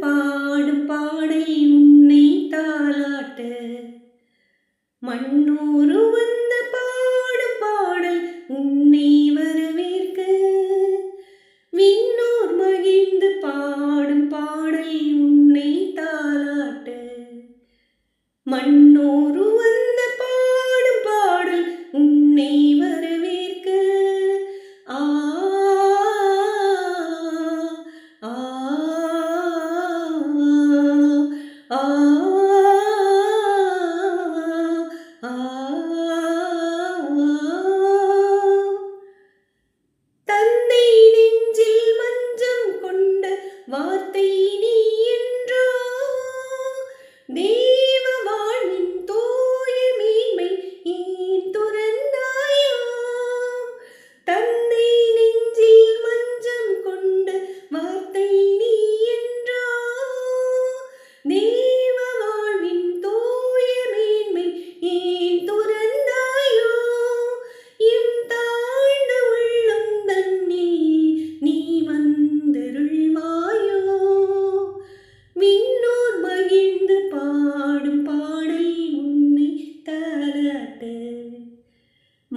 பாடும் பாடை உன்னை தாளாட்ட. மண்ணூரு வந்த பாடும் பாடல் உன்னை வரவேற்க. விண்ணோர் மகிழ்ந்து பாடும் பாடல் உன்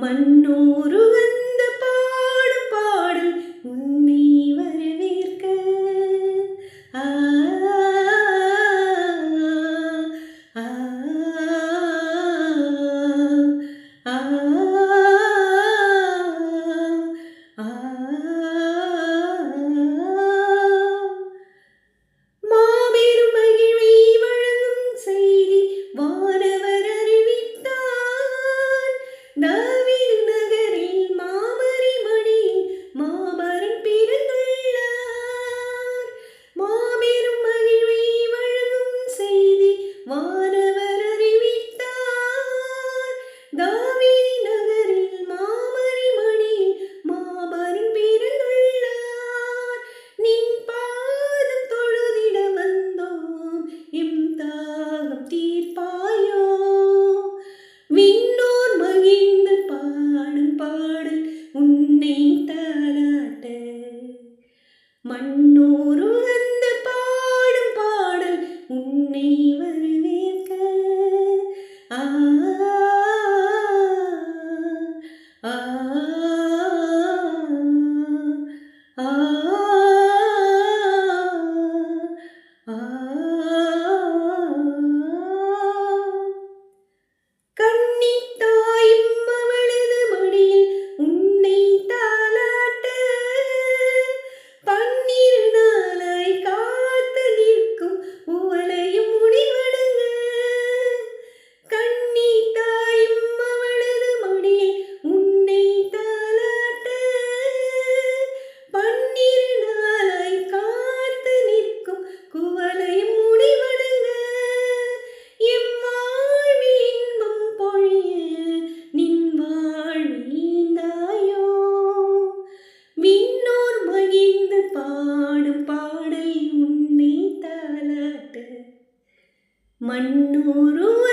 மன்னோ மண்ணூரு வந்து பாடும் பாடல் உன்னை வரவேற்க ஆ ஆ ஆ பாடும் பாடல் உன்னை தாளாட்ட. மண்ணூருவ